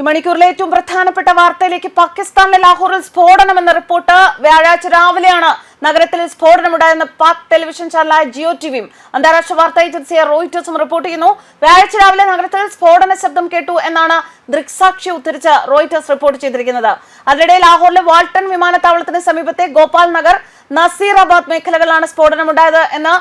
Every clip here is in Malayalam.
ഈ മണിക്കൂറിലെ ഏറ്റവും പ്രധാനപ്പെട്ട വാർത്തയിലേക്ക് പാകിസ്ഥാനിലെ ലാഹോറിൽ സ്ഫോടനം എന്ന റിപ്പോർട്ട് വ്യാഴാഴ്ച രാവിലെയാണ് നഗരത്തിൽ സ്ഫോടനമുണ്ടായെന്ന് പാക് ടെലിവിഷൻ ചാനലായ ജിയോ ടിവിയും അന്താരാഷ്ട്ര വാർത്താ ഏജൻസിയായ റോയിറ്റേഴ്സും റിപ്പോർട്ട് ചെയ്യുന്നു. വ്യാഴാഴ്ച രാവിലെ നഗരത്തിൽ സ്ഫോടന ശബ്ദം കേട്ടു എന്നാണ് ദൃക്സാക്ഷി ഉദ്ധരിച്ച് റോയിറ്റേഴ്സ് റിപ്പോർട്ട് ചെയ്തിരിക്കുന്നത്. അതിനിടെ ലാഹോറിലെ വാൾട്ടൺ വിമാനത്താവളത്തിന് സമീപത്തെ ഗോപാൽ നഗർ നസീറാബാദ് മേഖലകളിലാണ് സ്ഫോടനമുണ്ടായത് എന്ന്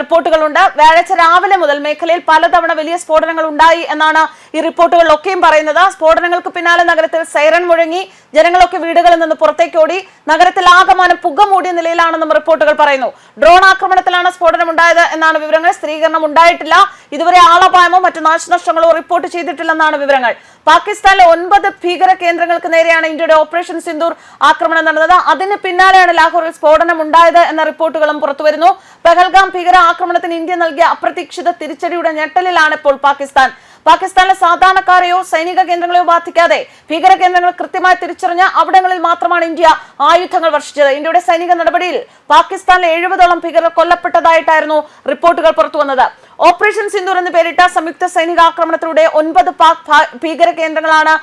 റിപ്പോർട്ടുകളുണ്ട്. വ്യാഴാഴ്ച രാവിലെ മുതൽ മേഖലയിൽ പലതവണ വലിയ സ്ഫോടനങ്ങൾ ഉണ്ടായി എന്നാണ് ഈ റിപ്പോർട്ടുകളിലൊക്കെയും പറയുന്നത്. സ്ഫോടനങ്ങൾക്ക് പിന്നാലെ നഗരത്തിൽ സൈറൺ മുഴങ്ങി ജനങ്ങളൊക്കെ വീടുകളിൽ നിന്ന് പുറത്തേക്കോടി നഗരത്തിൽ ആകമാനം പുക മൂടിയ നിലയിലാണെന്നും റിപ്പോർട്ടുകൾ പറയുന്നു. ഡ്രോൺ ആക്രമണത്തിലാണ് സ്ഫോടനം ഉണ്ടായത് എന്നാണ് വിവരങ്ങൾ. സ്ഥിരീകരണം ഉണ്ടായിട്ടില്ല. ഇതുവരെ ആളപായമോ മറ്റു നാശനഷ്ടങ്ങളോ റിപ്പോർട്ട് ചെയ്തിട്ടില്ലെന്നാണ് വിവരങ്ങൾ. പാകിസ്ഥാനിലെ ഒൻപത് ഭീകര കേന്ദ്രങ്ങൾക്ക് നേരെയാണ് ഇന്ത്യയുടെ ഓപ്പറേഷൻ സിന്ദൂർ ആക്രമണം നടന്നത്. അതിന് പിന്നാലെയാണ് ലാഹോറിൽ സ്ഫോടനം ഉണ്ടായത് എന്ന റിപ്പോർട്ടുകളും പുറത്തുവരുന്നു. പെഹൽഗാം ഭീകര ആക്രമണത്തിന് ഇന്ത്യ നൽകിയ അപ്രതീക്ഷിത തിരിച്ചടിയുടെ ഞെട്ടലിലാണ് ഇപ്പോൾ പാകിസ്ഥാൻ. പാകിസ്ഥാനിലെ സാധാരണക്കാരെയോ സൈനിക കേന്ദ്രങ്ങളെയോ ബാധിക്കാതെ ഭീകര കേന്ദ്രങ്ങൾ കൃത്യമായി തിരിച്ചറിഞ്ഞ അവിടങ്ങളിൽ മാത്രമാണ് ഇന്ത്യ ആയുധങ്ങൾ വർഷിച്ചത്. ഇന്ത്യയുടെ സൈനിക നടപടിയിൽ പാകിസ്ഥാനിലെ എഴുപതോളം ഭീകരർ കൊല്ലപ്പെട്ടതായിട്ടായിരുന്നു റിപ്പോർട്ടുകൾ പുറത്തുവന്നത്. ഓപ്പറേഷൻ സിന്ദൂർ എന്ന് പേരിട്ട സംയുക്ത സൈനിക ആക്രമണത്തിലൂടെ ഒൻപത് പാക് ഭീകര കേന്ദ്രങ്ങളാണ്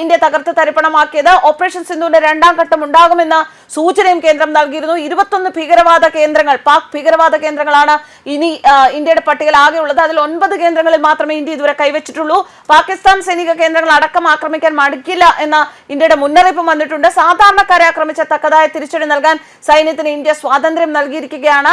ഇന്ത്യ തകർത്ത് തരിപ്പണമാക്കിയത്. ഓപ്പറേഷൻ സിന്ധുവിന്റെ രണ്ടാം ഘട്ടം ഉണ്ടാകുമെന്ന സൂചനയും കേന്ദ്രം നൽകിയിരുന്നു. ഇരുപത്തൊന്ന് ഭീകരവാദ കേന്ദ്രങ്ങൾ പാക് ഭീകരവാദ കേന്ദ്രങ്ങളാണ് ഇനി ഇന്ത്യയുടെ പട്ടികയിൽ ആകെയുള്ളത്. അതിൽ ഒൻപത് കേന്ദ്രങ്ങളിൽ മാത്രമേ ഇന്ത്യ ഇതുവരെ കൈവച്ചിട്ടുള്ളൂ. പാകിസ്ഥാൻ സൈനിക കേന്ദ്രങ്ങൾ അടക്കം ആക്രമിക്കാൻ മടിക്കില്ല എന്ന ഇന്ത്യയുടെ മുന്നറിയിപ്പും വന്നിട്ടുണ്ട്. സാധാരണക്കാരെ ആക്രമിച്ച തക്കതായ തിരിച്ചടി നൽകാൻ സൈന്യത്തിന് ഇന്ത്യ സ്വാതന്ത്ര്യം നൽകിയിരിക്കുകയാണ്.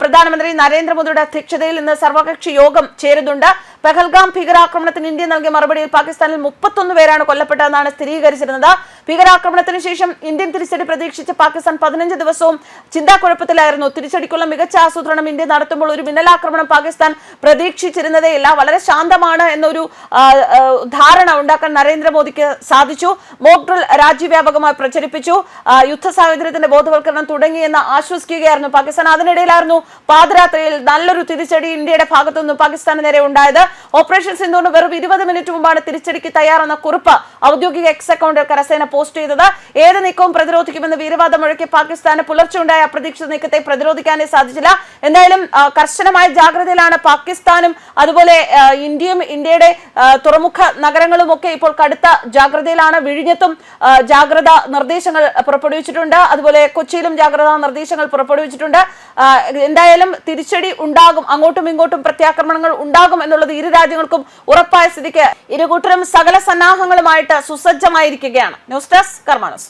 പ്രധാനമന്ത്രി നരേന്ദ്രമോദിയുടെ അധ്യക്ഷതയിൽ ഇന്ന് സർവകക്ഷി യോഗം ചേരുന്നുണ്ട്. പെഹൽഗാം ഭീകരാക്രമണത്തിന് ഇന്ത്യ നൽകിയ മറുപടിയിൽ പാകിസ്ഥാനിൽ മുപ്പത്തൊന്ന് പേരാണ് കൊല്ലപ്പെട്ടതെന്നാണ് സ്ഥിരീകരിച്ചിരുന്നത്. ഭീകരാക്രമണത്തിന് ശേഷം ഇന്ത്യൻ തിരിച്ചടി പ്രതീക്ഷിച്ച് പാകിസ്ഥാൻ പതിനഞ്ച് ദിവസവും ചിന്താക്കുഴപ്പത്തിലായിരുന്നു. തിരിച്ചടിക്കുള്ള മികച്ച ആസൂത്രണം ഇന്ത്യ നടത്തുമ്പോൾ ഒരു മിന്നലാക്രമണം പാകിസ്ഥാൻ പ്രതീക്ഷിച്ചിരുന്നതേയില്ല. വളരെ ശാന്തമാണ് എന്നൊരു ധാരണ ഉണ്ടാക്കാൻ നരേന്ദ്രമോദിക്ക് സാധിച്ചു. മോക്ഡ്രിൽ രാജ്യവ്യാപകമായി പ്രചരിപ്പിച്ചു. യുദ്ധ സാഹചര്യത്തിന്റെ ബോധവൽക്കരണം തുടങ്ങിയെന്ന് ആശ്വസിക്കുകയായിരുന്നു പാകിസ്ഥാൻ. അതിനിടയിലായിരുന്നു പാതിരാത്രിയിൽ നല്ലൊരു തിരിച്ചടി ഇന്ത്യയുടെ ഭാഗത്തുനിന്ന് പാകിസ്ഥാന് നേരെ ഉണ്ടായത്. ഓപ്പറേഷൻ സിന്ധുവിന് വെറും ഇരുപത് മിനിറ്റ് മുമ്പാണ് തിരിച്ചടിക്ക് തയ്യാറെന്ന കുറിപ്പ് ഔദ്യോഗിക എക്സ് അക്കൗണ്ടിൽ കരസേന പോസ്റ്റ് ചെയ്തത്. ഏത് നീക്കവും പ്രതിരോധിക്കുമെന്ന് വീരവാദം മുഴക്കി പാകിസ്ഥാന് പുലർച്ചെ ഉണ്ടായ അപ്രതീക്ഷിത നീക്കത്തെ പ്രതിരോധിക്കാനേ സാധിച്ചില്ല. എന്തായാലും കർശനമായ ജാഗ്രതയിലാണ് പാകിസ്ഥാനും അതുപോലെ ഇന്ത്യയും ഇന്ത്യയുടെ തുറമുഖ നഗരങ്ങളും ഒക്കെ ഇപ്പോൾ കടുത്ത ജാഗ്രതയിലാണ് വിഴിഞ്ഞത്തും ജാഗ്രത നിർദ്ദേശങ്ങൾ പുറപ്പെടുവിച്ചിട്ടുണ്ട്. അതുപോലെ കൊച്ചിയിലും ജാഗ്രതാ നിർദ്ദേശങ്ങൾ പുറപ്പെടുവിച്ചിട്ടുണ്ട്. എന്തായാലും തിരിച്ചടി ഉണ്ടാകും. അങ്ങോട്ടും ഇങ്ങോട്ടും പ്രത്യാക്രമണങ്ങൾ ഉണ്ടാകും എന്നുള്ളത് ഇരു രാജ്യങ്ങൾക്കും ഉറപ്പായ സ്ഥിതിക്ക് ഇരു കൂട്ടരും സകല സന്നാഹങ്ങളുമായിട്ട് സുസജ്ജമായിരിക്കുകയാണ്. News desk കർമാനസ്.